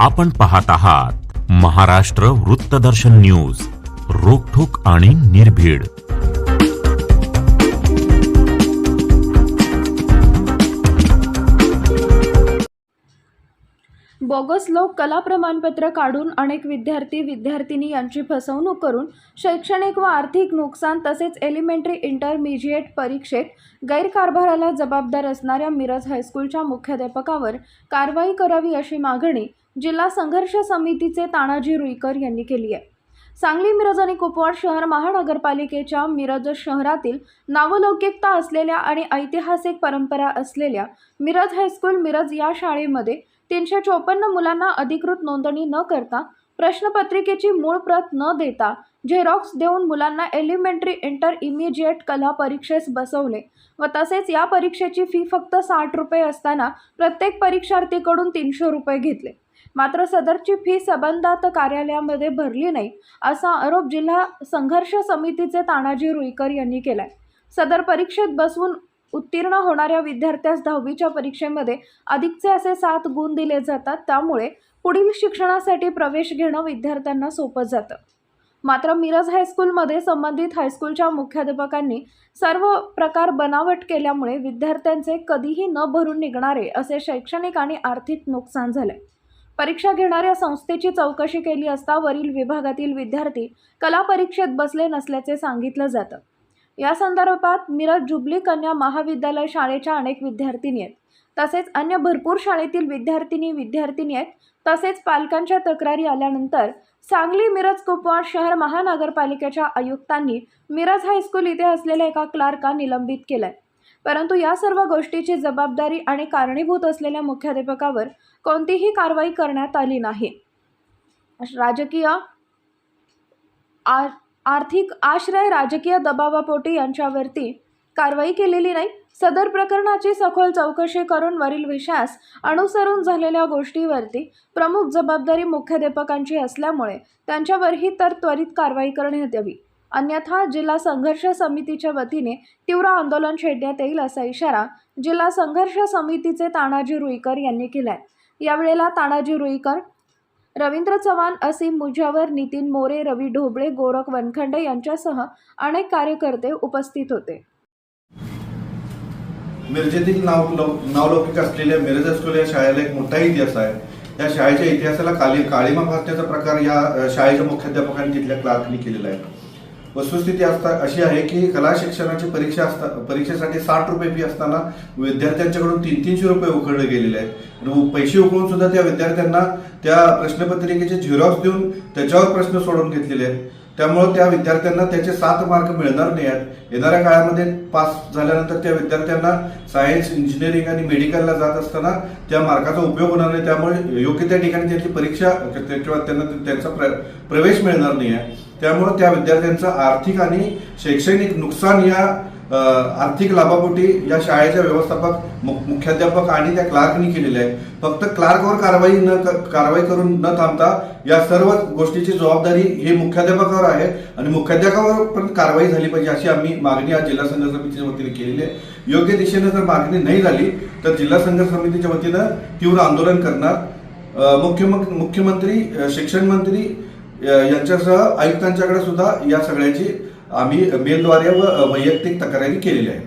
आपण पाहत आहात महाराष्ट्र वृत्तदर्शन न्यूज रोखोक आणि निर्भीड. बोगस लोक कला प्रमाणपत्र काढून अनेक विद्यार्थी विद्यार्थिनी यांची फसवणूक करून शैक्षणिक व आर्थिक नुकसान तसेच एलिमेंटरी इंटरमिजिएट परीक्षेत गैरकारभाराला जबाबदार असणाऱ्या मिरज हायस्कूलच्या मुख्याध्यापकावर कारवाई करावी अशी मागणी जिल्हा संघर्ष समितीचे तानाजी रुईकर यांनी केली आहे. सांगली मिरज आणि कुपवाड शहर महानगरपालिकेच्या मिरज शहरातील नावलौकिकता असलेल्या आणि ऐतिहासिक परंपरा असलेल्या मिरज हायस्कूल मिरज या शाळेमध्ये तीनशे चोपन्न मुलांना अधिकृत नोंदणी न करता प्रश्नपत्रिकेची मूळ प्रत न देता झेरॉक्स देऊन मुलांना एलिमेंटरी इंटर इमिजिएट कला परीक्षेस बसवले व तसेच या परीक्षेची फी फक्त साठ रुपये असताना प्रत्येक परीक्षार्थीकडून तीनशे रुपये घेतले. मात्र सदरची फी संबंधात कार्यालयामध्ये भरली नाही असा आरोप जिल्हा संघर्ष समितीचे तानाजी रुईकर यांनी केलाय. सदर परीक्षेत बसवून उत्तीर्ण होणाऱ्या विद्यार्थ्यास दहावीच्या परीक्षेमध्ये अधिकचे असे सात गुण दिले जातात त्यामुळे पुढील शिक्षणासाठी प्रवेश घेणं विद्यार्थ्यांना सोपं जातं. मात्र मिरज हायस्कूलमध्ये संबंधित हायस्कूलच्या मुख्याध्यापकांनी सर्व प्रकार बनावट केल्यामुळे विद्यार्थ्यांचे कधीही न भरून निघणारे असे शैक्षणिक आणि आर्थिक नुकसान झाले परीक्षा घेणाऱ्या संस्थेची चौकशी केली असता वरील विभागातील विद्यार्थी कला परीक्षेत बसले नसल्याचे सांगितलं जातं. या संदर्भात मिरज जुबली कन्या महाविद्यालय शाळेच्या अनेक विद्यार्थिनी आहेत. तसेच अन्य भरपूर शाळेतील विद्यार्थिनी विद्यार्थिनी आहेत. तसेच पालकांच्या तक्रारी आल्यानंतर सांगली मिरज कुपवाड शहर महानगरपालिकेच्या आयुक्तांनी मिरज हायस्कूल इथे असलेल्या एका क्लार्का निलंबित केलाय. परंतु या सर्व गोष्टीची जबाबदारी आणि कारणीभूत असलेल्या मुख्याध्यापकावर कोणतीही कारवाई करण्यात आली नाही. राजकीय आ- आर्थिक आश्रय राजकीय दबावापोटी यांच्यावरती कारवाई केलेली नाही. सदर प्रकरणाची सखोल चौकशी करून वरील विषयास अनुसरून झालेल्या गोष्टीवरती प्रमुख जबाबदारी मुख्याध्यापकांची असल्यामुळे त्यांच्यावरही तर त्वरित कारवाई करण्यात यावी. अन्यथा जिल्हा संघर्ष समितीच्या वतीने तीव्र आंदोलन छेडण्यात येईल असा इशारा जिल्हा संघर्ष समितीचे तानाजी रुईकर यांनी केलाय. यावेळेला तानाजी रुईकर रवींद्र चव्हाण असीम मुजावर नितीन मोरे रवी ढोबळे गोरख वनखंडे यांच्यासह अनेक कार्यकर्ते उपस्थित होते. मिरजेतील नाव नावलौकिक असलेल्या मिरज हायस्कूल या शाळेला एक मोठा इतिहास आहे. या शाळेच्या इतिहासाला काली काळीमा फासण्याचा प्रकार या शाळेच्या मुख्याध्यापकांनी तिथल्या क्लार्कनी केलेला आहे. वस्तुस्थिती असता अशी आहे की कला शिक्षणाची परीक्षा असता परीक्षेसाठी साठ रुपये फी असताना विद्यार्थ्यांच्याकडून तीन तीनशे रुपये उकळले गेलेले आहेत. आणि पैसे उकळून सुद्धा त्या विद्यार्थ्यांना त्या प्रश्नपत्रिकेचे झेरॉक्स देऊन त्याच्यावर प्रश्न सोडवून घेतलेले आहेत. त्यामुळे त्या विद्यार्थ्यांना त्याचे सात मार्क मिळणार नाही आहेत. येणाऱ्या काळामध्ये पास झाल्यानंतर त्या विद्यार्थ्यांना सायन्स इंजिनिअरिंग आणि मेडिकलला जात असताना त्या मार्काचा उपयोग होणार नाही. त्यामुळे योग्य त्या ठिकाणी त्यांची परीक्षा किंवा त्यांना त्यांचा प्र- प्रवेश मिळणार नाही आहे. त्यामुळे त्या विद्यार्थ्यांचं आर्थिक आणि शैक्षणिक नुकसान या आर्थिक लाभापोटी या शाळेच्या व्यवस्थापक मुख्याध्यापक आणि त्या क्लार्कनी केलेले आहे फक्त क्लार्कवर कारवाई न कारवाई करून न थांबता या सर्व गोष्टीची जबाबदारी हे मुख्याध्यापकावर आहे आणि मुख्याध्यापकावर पण कारवाई झाली पाहिजे अशी आम्ही मागणी आज जिल्हा संघ समितीच्या वतीने केलेली आहे. योग्य दिशेने जर मागणी नाही झाली तर जिल्हा संघर्ष समितीच्या वतीनं तीव्र आंदोलन करणार. मुख्यमंत्री शिक्षण मंत्री यांच्यासह आयुक्तांच्याकडे सुद्धा या सगळ्याची आम्ही मेलद्वारे व वैयक्तिक तक्रारी केलेल्या आहेत.